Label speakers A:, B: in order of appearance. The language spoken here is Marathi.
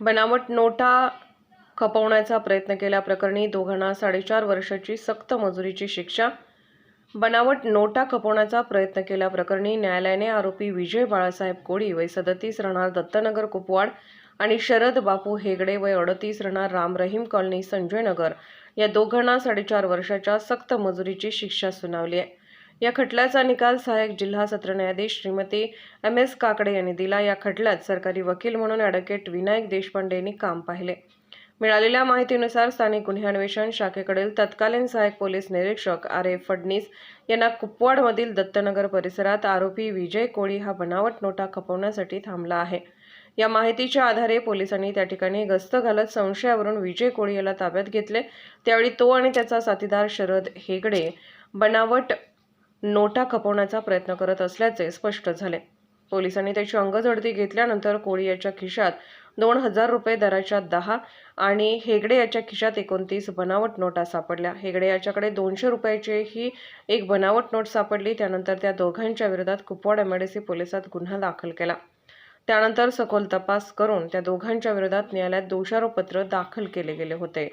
A: बनावट नोटा खपवण्याचा प्रयत्न केल्याप्रकरणी दोघांना साडेचार वर्षाची सक्त मजुरीची शिक्षा. बनावट नोटा खपवण्याचा प्रयत्न केल्याप्रकरणी न्यायालयाने आरोपी विजय बाळासाहेब कोळी वय सदतीस राहणार दत्तनगर कुपवाड आणि शरद बापू हेगडे वय अडतीस राहणार राम रहीम कॉलनी संजय नगर या दोघांना साडेचार वर्षाच्या सक्त मजुरीची शिक्षा सुनावली आहे. या खटल्याचा निकाल सहाय्यक जिल्हा सत्र न्यायाधीश श्रीमती एम एस काकडे यांनी दिला. या खटल्यात सरकारी वकील म्हणून ॲडव्होकेट विनायक देशपांडे यांनी काम पाहिले. मिळालेल्या माहितीनुसार स्थानिक गुन्हे अन्वेषण शाखेकडील तत्कालीन सहाय्यक पोलीस निरीक्षक आर ए फडणीस यांना कुपवाडमधील दत्तनगर परिसरात आरोपी विजय कोळी हा बनावट नोटा खपवण्यासाठी थांबला आहे. या माहितीच्या आधारे पोलिसांनी त्या ठिकाणी गस्त घालत संशयावरून विजय कोळी याला ताब्यात घेतले. त्यावेळी तो आणि त्याचा साथीदार शरद हेगडे बनावट नोटा खपवण्याचा प्रयत्न करत असल्याचे स्पष्ट झाले. पोलिसांनी त्याची अंगझडती घेतल्यानंतर कोळी याच्या खिशात दोन हजार रुपये दराच्या दहा आणि हेगडे याच्या खिशात एकोणतीस बनावट नोटा सापडल्या. हेगडे याच्याकडे दोनशे रुपयाची ही एक बनावट नोट सापडली. त्यानंतर त्या दोघांच्या विरोधात कुपवाड एमआयडीसी पोलिसात गुन्हा दाखल केला. त्यानंतर सखोल तपास करून त्या दोघांच्या विरोधात न्यायालयात दोषारोपपत्र दाखल केले गेले होते.